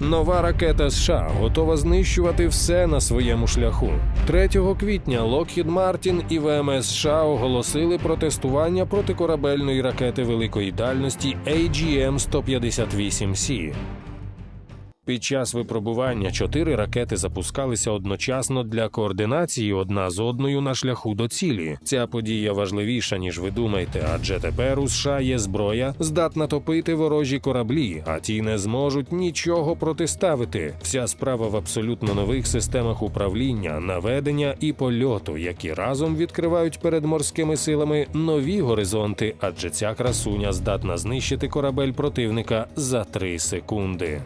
Нова ракета США готова знищувати все на своєму шляху. 3 квітня Lockheed Martin і ВМС США оголосили про тестування протикорабельної ракети великої дальності AGM-158C. Під час випробування чотири ракети запускалися одночасно для координації одна з одною на шляху до цілі. Ця подія важливіша ніж ви думаєте, адже тепер у США є зброя, здатна топити ворожі кораблі, а ті не зможуть нічого протиставити. Вся справа в абсолютно нових системах управління, наведення і польоту, які разом відкривають перед морськими силами нові горизонти, адже ця красуня здатна знищити корабель противника за три секунди.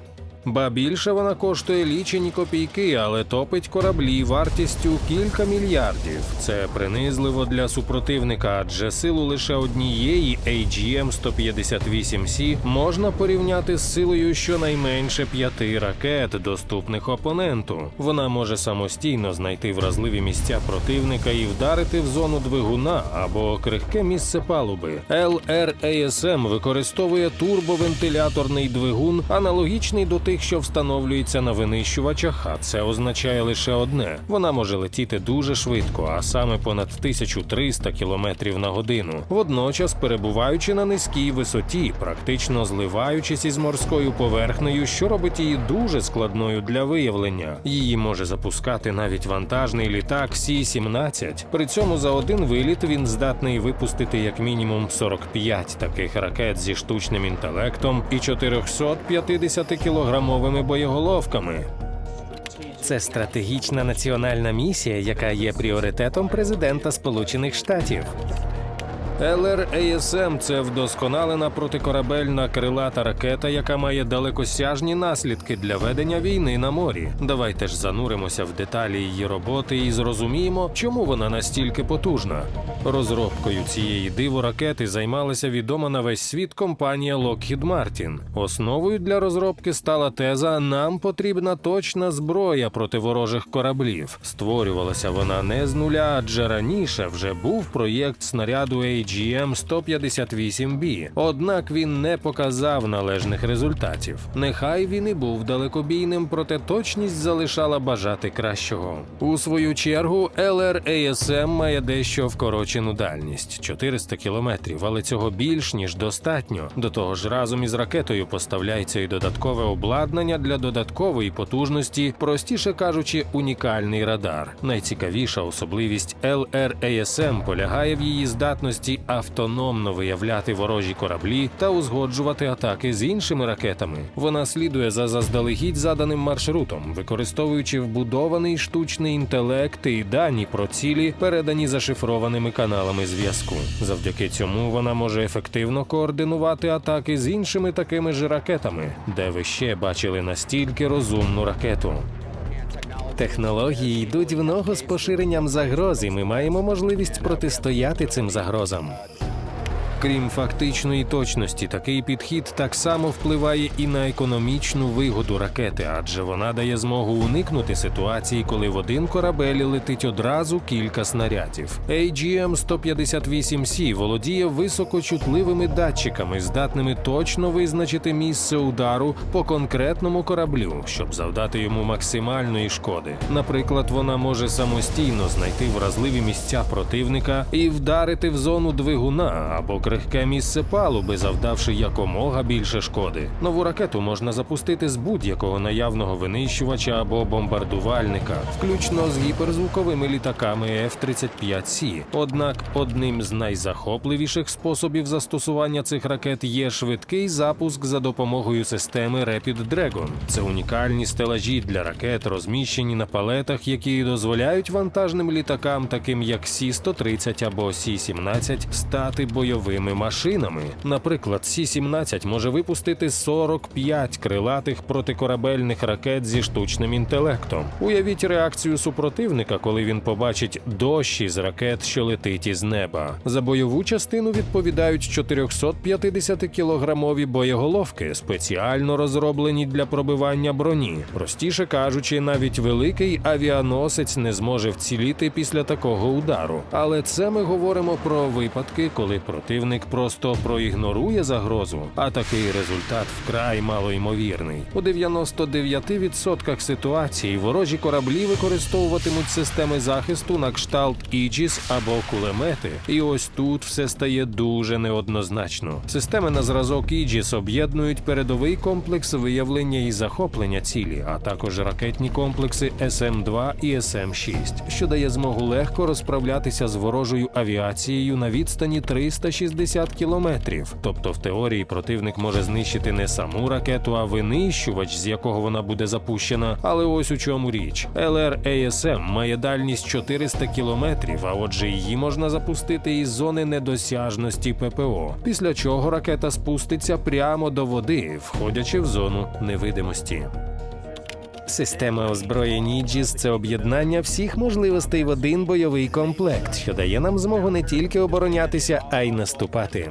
Ба більше вона коштує лічені копійки, але топить кораблі вартістю кілька мільярдів. Це принизливо для супротивника, адже силу лише однієї AGM-158C можна порівняти з силою щонайменше п'яти ракет, доступних опоненту. Вона може самостійно знайти вразливі місця противника і вдарити в зону двигуна або крихке місце палуби. LRASM використовує турбовентиляторний двигун, аналогічний до тих, що встановлюється на винищувачах. А це означає лише одне: вона може летіти дуже швидко, а саме понад 1300 км на годину, водночас перебуваючи на низькій висоті, практично зливаючись із морською поверхнею, що робить її дуже складною для виявлення. Її може запускати навіть вантажний літак Сі-17. При цьому за один виліт він здатний випустити як мінімум 45 таких ракет зі штучним інтелектом і 450 кілограмовими боєголовками. Це стратегічна національна місія, яка є пріоритетом президента Сполучених Штатів. ЛРАСМ – це вдосконалена протикорабельна крилата ракета, яка має далекосяжні наслідки для ведення війни на морі. Давайте ж зануримося в деталі її роботи і зрозуміємо, чому вона настільки потужна. Розробкою цієї диворакети займалася відома на весь світ компанія Lockheed Martin. Основою для розробки стала теза Нам потрібна точна зброя проти ворожих кораблів. Створювалася вона не з нуля, адже раніше вже був проєкт снаряду AGM-158B, однак він не показав належних результатів. Нехай він і був далекобійним, проте точність залишала бажати кращого. У свою чергу LRASM має дещо вкорочену дальність 400 кілометрів, але цього більш ніж достатньо. До того ж, разом із ракетою поставляється і додаткове обладнання для додаткової потужності, простіше кажучи, унікальний радар. Найцікавіша особливість LRASM полягає в її здатності автономно виявляти ворожі кораблі та узгоджувати атаки з іншими ракетами. Вона слідує за заздалегідь заданим маршрутом, використовуючи вбудований штучний інтелект і дані про цілі, передані зашифрованими каналами зв'язку. Завдяки цьому вона може ефективно координувати атаки з іншими такими ж ракетами, де ви ще бачили настільки розумну ракету. Технології йдуть в ногу з поширенням загроз, і ми маємо можливість протистояти цим загрозам. Крім фактичної точності, такий підхід так само впливає і на економічну вигоду ракети, адже вона дає змогу уникнути ситуації, коли в один корабель летить одразу кілька снарядів. AGM-158C володіє високочутливими датчиками, здатними точно визначити місце удару по конкретному кораблю, щоб завдати йому максимальної шкоди. Наприклад, вона може самостійно знайти вразливі місця противника і вдарити в зону двигуна або крихке місце палуби, завдавши якомога більше шкоди. Нову ракету можна запустити з будь-якого наявного винищувача або бомбардувальника, включно з гіперзвуковими літаками F-35C. Однак одним з найзахопливіших способів застосування цих ракет є швидкий запуск за допомогою системи Rapid Dragon. Це унікальні стелажі для ракет, розміщені на палетах, які дозволяють вантажним літакам, таким як Сі-130 або Сі-17, стати бойовими машинами. Наприклад, Сі-17 може випустити 45 крилатих протикорабельних ракет зі штучним інтелектом. Уявіть реакцію супротивника, коли він побачить дощ із ракет, що летить із неба. За бойову частину відповідають 450-кілограмові боєголовки, спеціально розроблені для пробивання броні. Простіше кажучи, навіть великий авіаносець не зможе вціліти після такого удару. Але це ми говоримо про випадки, коли противник противник просто проігнорує загрозу, а такий результат вкрай малоймовірний. У 99% ситуацій ворожі кораблі використовуватимуть системи захисту на кшталт Іджіс або кулемети. І ось тут все стає дуже неоднозначно. Системи на зразок Іджіс об'єднують передовий комплекс виявлення і захоплення цілі, а також ракетні комплекси СМ-2 і СМ-6, що дає змогу легко розправлятися з ворожою авіацією на відстані 360 кілометрів. Тобто, в теорії противник може знищити не саму ракету, а винищувач, з якого вона буде запущена. Але ось у чому річ: ЛР-АСМ має дальність 400 кілометрів, а отже, її можна запустити із зони недосяжності ППО. Після чого ракета спуститься прямо до води, входячи в зону невидимості. Система озброєнь Іджіс – це об'єднання всіх можливостей в один бойовий комплект, що дає нам змогу не тільки оборонятися, а й наступати.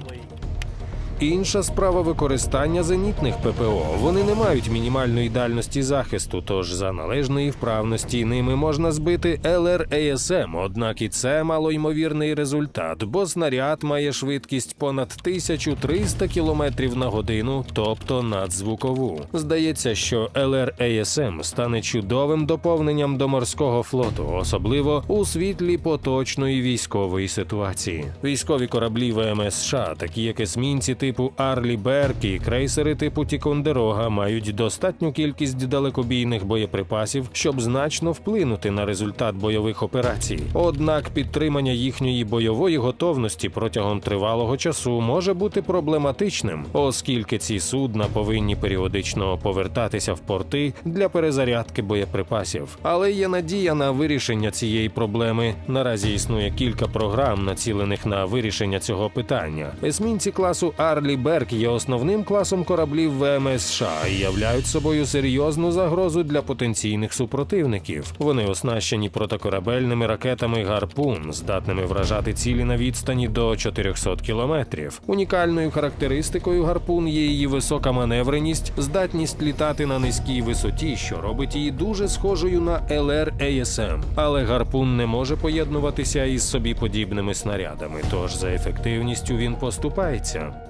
Інша справа використання зенітних ППО. Вони не мають мінімальної дальності захисту, тож за належної вправності ними можна збити ЛРАСМ. Однак і це малоймовірний результат, бо снаряд має швидкість понад 1300 км на годину, тобто надзвукову. Здається, що ЛРАСМ стане чудовим доповненням до морського флоту, особливо у світлі поточної військової ситуації. Військові кораблі ВМС США, такі як есмінці типу Арлі Берк і крейсери типу Тікондерога, мають достатню кількість далекобійних боєприпасів, щоб значно вплинути на результат бойових операцій. Однак підтримання їхньої бойової готовності протягом тривалого часу може бути проблематичним, оскільки ці судна повинні періодично повертатися в порти для перезарядки боєприпасів. Але є надія на вирішення цієї проблеми. Наразі існує кілька програм, націлених на вирішення цього питання. Есмінці класу Арлі Берк є основним класом кораблів ВМС США і являють собою серйозну загрозу для потенційних супротивників. Вони оснащені протикорабельними ракетами гарпун, здатними вражати цілі на відстані до 400 кілометрів. Унікальною характеристикою гарпун є її висока маневреність, здатність літати на низькій висоті, що робить її дуже схожою на ЛР-АСМ. Але гарпун не може поєднуватися із собі подібними снарядами, тож за ефективністю він поступається.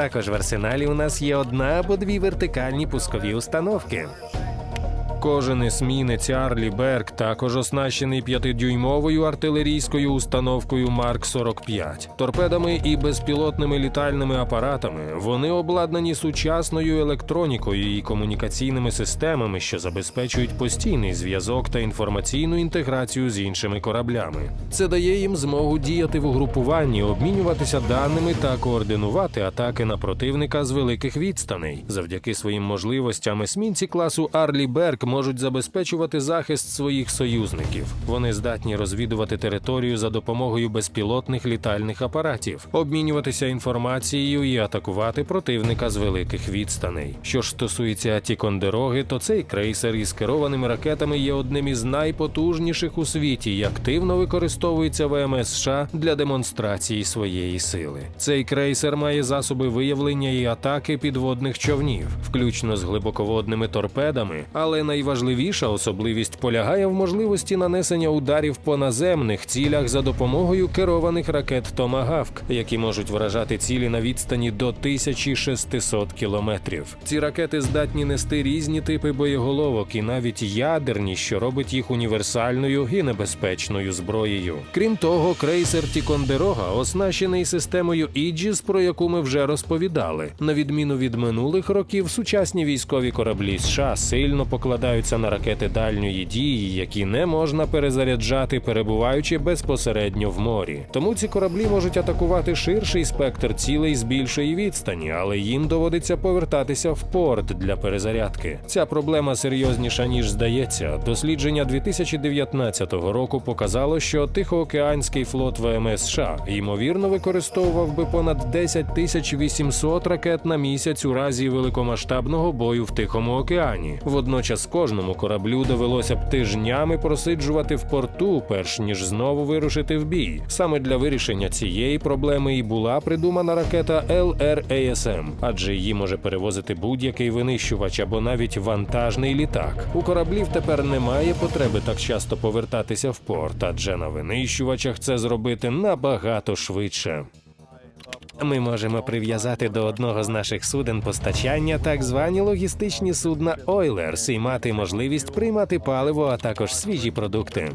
Також в арсеналі у нас є одна або дві вертикальні пускові установки. Кожен есмінець Арлі Берг також оснащений 5-дюймовою артилерійською установкою Марк 45 торпедами і безпілотними літальними апаратами. Вони обладнані сучасною електронікою і комунікаційними системами, що забезпечують постійний зв'язок та інформаційну інтеграцію з іншими кораблями. Це дає їм змогу діяти в угрупуванні, обмінюватися даними та координувати атаки на противника з великих відстаней. Завдяки своїм можливостям есмінці класу Арлі Берг можуть забезпечувати захист своїх союзників. Вони здатні розвідувати територію за допомогою безпілотних літальних апаратів, обмінюватися інформацією і атакувати противника з великих відстаней. Що ж стосується Тікондероги, то цей крейсер із керованими ракетами є одним із найпотужніших у світі і активно використовується ВМС США для демонстрації своєї сили. Цей крейсер має засоби виявлення і атаки підводних човнів, включно з глибоководними торпедами, але найважливіша особливість полягає в можливості нанесення ударів по наземних цілях за допомогою керованих ракет Томагавк, які можуть вражати цілі на відстані до 1600 кілометрів. Ці ракети здатні нести різні типи боєголовок і навіть ядерні, що робить їх універсальною і небезпечною зброєю. Крім того, крейсер Тікондерога оснащений системою Іджіс, про яку ми вже розповідали. На відміну від минулих років, сучасні військові кораблі США сильно покладаються на ракети дальньої дії, які не можна перезаряджати, перебуваючи безпосередньо в морі. Тому ці кораблі можуть атакувати ширший спектр цілей з більшої відстані, але їм доводиться повертатися в порт для перезарядки. Ця проблема серйозніша ніж здається. Дослідження 2019 року показало, що Тихоокеанський флот ВМС США ймовірно використовував би понад 10 тисяч 800 ракет на місяць у разі великомасштабного бою в Тихому океані. Водночас кожному кораблю довелося б тижнями просиджувати в порту, перш ніж знову вирушити в бій. Саме для вирішення цієї проблеми і була придумана ракета LRASM, адже її може перевозити будь-який винищувач або навіть вантажний літак. У кораблів тепер немає потреби так часто повертатися в порт, адже на винищувачах це зробити набагато швидше. Ми можемо прив'язати до одного з наших суден постачання так звані логістичні судна Ойлерс і мати можливість приймати паливо, а також свіжі продукти.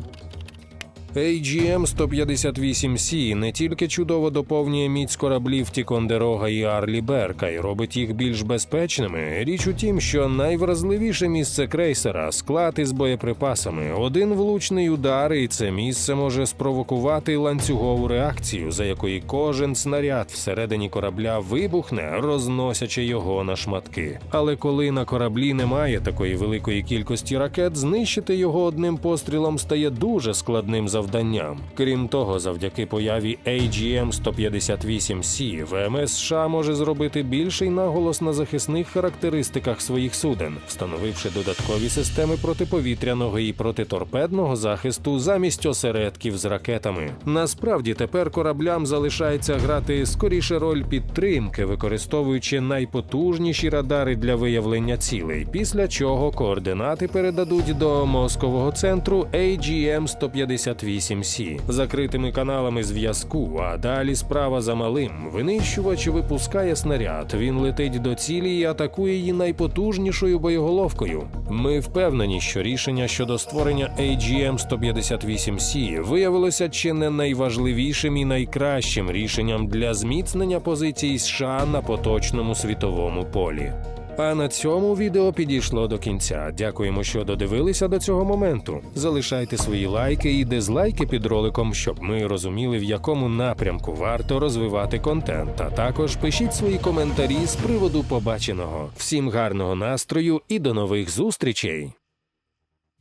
AGM 158C не тільки чудово доповнює міць кораблів Тікондерога і Арлі Берка і робить їх більш безпечними. Річ у тім, що найвразливіше місце крейсера склад із боєприпасами. Один влучний удар, і це місце може спровокувати ланцюгову реакцію, за якої кожен снаряд всередині корабля вибухне, розносячи його на шматки. Але коли на кораблі немає такої великої кількості ракет, знищити його одним пострілом стає дуже складним завданням. Крім того, завдяки появі AGM 158C, ВМС США може зробити більший наголос на захисних характеристиках своїх суден, встановивши додаткові системи протиповітряного і протиторпедного захисту замість осередків з ракетами. Насправді тепер кораблям залишається грати скоріше роль підтримки, використовуючи найпотужніші радари для виявлення цілей, після чого координати передадуть до мозкового центру AGM 158C закритими каналами зв'язку. А далі справа за малим. Винищувач випускає снаряд. Він летить до цілі і атакує її найпотужнішою боєголовкою. Ми впевнені, що рішення щодо створення AGM 158C виявилося чи не найважливішим і найкращим рішенням для зміцнення позицій США на поточному світовому полі. А на цьому відео підійшло до кінця. Дякуємо, що додивилися до цього моменту. Залишайте свої лайки і дизлайки під роликом, щоб ми розуміли, в якому напрямку варто розвивати контент. А також пишіть свої коментарі з приводу побаченого. Всім гарного настрою і до нових зустрічей!